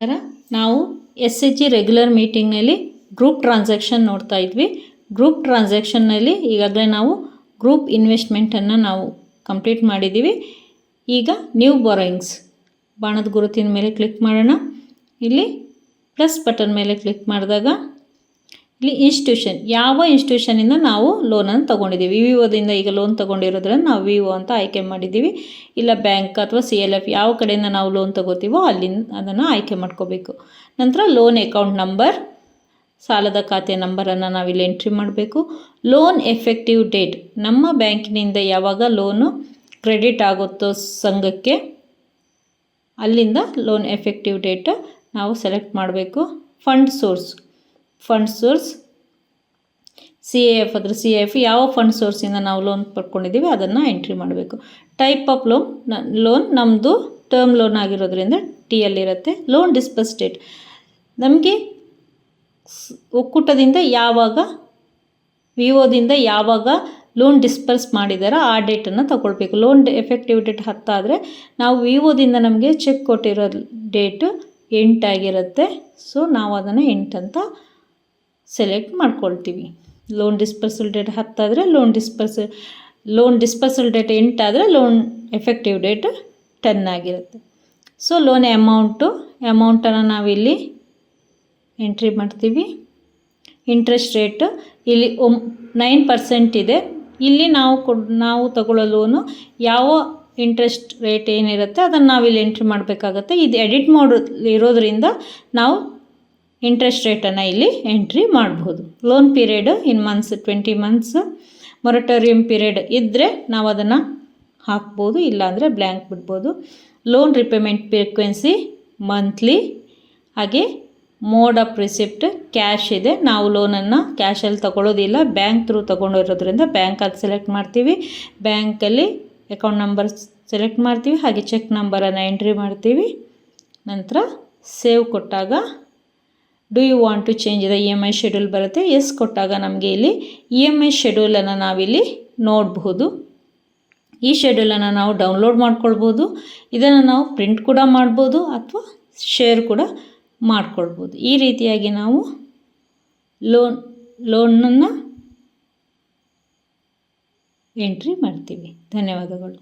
ನಾವು S H G regular ಮೀಟಿಂಗ್ನಲ್ಲಿ group transaction ನೋಡ್ತಾ ಇದ್ವಿ. ಗ್ರೂಪ್ ಟ್ರಾನ್ಸಾಕ್ಷನ್ನಲ್ಲಿ ಈಗಾಗಲೇ ನಾವು ಗ್ರೂಪ್ ಇನ್ವೆಸ್ಟ್ಮೆಂಟನ್ನು ನಾವು ಕಂಪ್ಲೀಟ್ ಮಾಡಿದ್ದೀವಿ ಈಗ ನ್ಯೂ ಬಾರೋಯಿಂಗ್ಸ್ ಬಾಣದ ಗುರುತಿನ ಮೇಲೆ ಕ್ಲಿಕ್ ಮಾಡೋಣ. ಇಲ್ಲಿ ಪ್ಲಸ್ ಬಟನ್ ಮೇಲೆ ಕ್ಲಿಕ್ ಮಾಡಿದಾಗ ಇಲ್ಲಿ ಇನ್ಸ್ಟಿಟ್ಯೂಷನ್ ಯಾವ ಇನ್ಸ್ಟಿಟ್ಯೂಷನಿಂದ ನಾವು ಲೋನನ್ನು ತೊಗೊಂಡಿದ್ದೀವಿ? ವಿ ಈಗ ಲೋನ್ ತೊಗೊಂಡಿರೋದ್ರಿಂದ ನಾವು ವಿ ಒ ಅಂತ ಆಯ್ಕೆ ಮಾಡಿದ್ದೀವಿ. ಇಲ್ಲ ಬ್ಯಾಂಕ್ ಅಥವಾ ಸಿ ಎಲ್ ಎಫ್ ಯಾವ ಕಡೆಯಿಂದ ನಾವು ಲೋನ್ ತೊಗೋತೀವೋ ಅಲ್ಲಿಂದ ಅದನ್ನು ಆಯ್ಕೆ ಮಾಡ್ಕೋಬೇಕು. ನಂತರ ಲೋನ್ ಅಕೌಂಟ್ ನಂಬರ್ ಸಾಲದ ಖಾತೆ ನಂಬರನ್ನು ನಾವಿಲ್ಲಿ ಎಂಟ್ರಿ ಮಾಡಬೇಕು. ಲೋನ್ ಎಫೆಕ್ಟಿವ್ ಡೇಟ್ ನಮ್ಮ ಬ್ಯಾಂಕಿನಿಂದ ಯಾವಾಗ ಲೋನು ಕ್ರೆಡಿಟ್ ಆಗುತ್ತೋ ಸಂಘಕ್ಕೆ ಅಲ್ಲಿಂದ ಲೋನ್ ಎಫೆಕ್ಟಿವ್ ಡೇಟ್ ನಾವು ಸೆಲೆಕ್ಟ್ ಮಾಡಬೇಕು. Fund source fund source C A F ಅಂದರೆ ಸಿ ಎ ಎಫ್ ಯಾವ ಫಂಡ್ ಸೋರ್ಸಿಂದ ನಾವು ಲೋನ್ ಪಡ್ಕೊಂಡಿದ್ದೀವಿ, ಅದನ್ನು ಎಂಟ್ರಿ ಮಾಡಬೇಕು. ಟೈಪ್ ಆಫ್ ಲೋನ್ ಲೋನ್ ನಮ್ಮದು ಟರ್ಮ್ ಲೋನ್ ಆಗಿರೋದ್ರಿಂದ ಟಿ ಅಲ್ಲಿರುತ್ತೆ ಲೋನ್ ಡಿಸ್ಪಸ್ ಡೇಟ್ ನಮಗೆ ಒಕ್ಕೂಟದಿಂದ ಯಾವಾಗ ವಿ ಯಾವಾಗ ಲೋನ್ ಡಿಸ್ಪರ್ಸ್ ಮಾಡಿದಾರೋ ಆ ಡೇಟನ್ನು ತಗೊಳ್ಬೇಕು. ಲೋನ್ ಎಫೆಕ್ಟಿವ್ ಡೇಟ್ ಹತ್ತಾದರೆ ನಾವು ವಿ ನಮಗೆ ಚೆಕ್ ಕೊಟ್ಟಿರೋ ಡೇಟು ಎಂಟಾಗಿರುತ್ತೆ ಸೊ ನಾವು ಅದನ್ನು ಎಂಟಂತ ಸೆಲೆಕ್ಟ್ ಮಾಡ್ಕೊಳ್ತೀವಿ. Loan disbursal date ಹತ್ತಾದರೆ loan disburse loan disbursal date ಎಂಟಾದರೆ loan effective date ten ಆಗಿರುತ್ತೆ. ಸೊ ಲೋನ್ ಅಮೌಂಟು ಅಮೌಂಟನ್ನು ನಾವಿಲ್ಲಿ ಎಂಟ್ರಿ ಮಾಡ್ತೀವಿ. ಇಂಟ್ರೆಸ್ಟ್ ರೇಟ್ ಇಲ್ಲಿ ಒಮ್ ನೈನ್ ಪರ್ಸೆಂಟ್ ಇದೆ. ಇಲ್ಲಿ ನಾವು ಕೊಡ್, ನಾವು ತಗೊಳ್ಳೋ ಲೋನು ಯಾವ ಇಂಟ್ರೆಸ್ಟ್ ರೇಟ್ ಏನಿರುತ್ತೆ ಅದನ್ನು ನಾವಿಲ್ಲಿ ಎಂಟ್ರಿ ಮಾಡಬೇಕಾಗತ್ತೆ. ಇದು ಎಡಿಟ್ ಮಾಡೋ ಇರೋದ್ರಿಂದ ನಾವು ಇಂಟ್ರೆಸ್ಟ್ ರೇಟನ್ನು ಇಲ್ಲಿ ಎಂಟ್ರಿ ಮಾಡ್ಬೋದು. Loan period in months twenty months moratorium period ಇದ್ದರೆ ನಾವು ಅದನ್ನು ಹಾಕ್ಬೋದು, ಇಲ್ಲಾಂದರೆ ಬ್ಲ್ಯಾಂಕ್ ಬಿಡ್ಬೋದು. ಲೋನ್ ರಿಪೇಮೆಂಟ್ ಫ್ರೀಕ್ವೆನ್ಸಿ ಮಂತ್ಲಿ ಹಾಗೆ ಮೋಡ್ ಆಫ್ ರಿಸಿಪ್ಟ್ ಕ್ಯಾಶ್ ಇದೆ. ನಾವು ಲೋನನ್ನು ಕ್ಯಾಶಲ್ಲಿ ತೊಗೊಳ್ಳೋದಿಲ್ಲ ಬ್ಯಾಂಕ್ ಥ್ರೂ ತೊಗೊಂಡಿರೋದ್ರಿಂದ ಬ್ಯಾಂಕ್ ಅದು ಸೆಲೆಕ್ಟ್ ಮಾಡ್ತೀವಿ. ಬ್ಯಾಂಕಲ್ಲಿ ಅಕೌಂಟ್ ನಂಬರ್ ಸೆಲೆಕ್ಟ್ ಮಾಡ್ತೀವಿ, ಹಾಗೆ ಚೆಕ್ ನಂಬರನ್ನು ಎಂಟ್ರಿ ಮಾಡ್ತೀವಿ. ನಂತರ ಸೇವ್ ಕೊಟ್ಟಾಗ do you want to change the E M I schedule ಬರುತ್ತೆ? ಎಸ್ ಕೊಟ್ಟಾಗ ನಮಗೆ ಇಲ್ಲಿ ಇ ಎಂ ಐ ಶೆಡ್ಯೂಲನ್ನು ನಾವಿಲ್ಲಿ ನೋಡಬಹುದು. ಈ ಶೆಡ್ಯೂಲನ್ನು ನಾವು ಡೌನ್ಲೋಡ್ ಮಾಡ್ಕೊಳ್ಬೋದು ಇದನ್ನು ನಾವು ಪ್ರಿಂಟ್ ಕೂಡ ಮಾಡ್ಬೋದು ಅಥವಾ ಶೇರ್ ಕೂಡ ಮಾಡ್ಕೊಳ್ಬೋದು. ಈ ರೀತಿಯಾಗಿ ನಾವು ಲೋನ್ ಲೋನನ್ನು ಎಂಟ್ರಿ ಮಾಡ್ತೀವಿ. ಧನ್ಯವಾದಗಳು.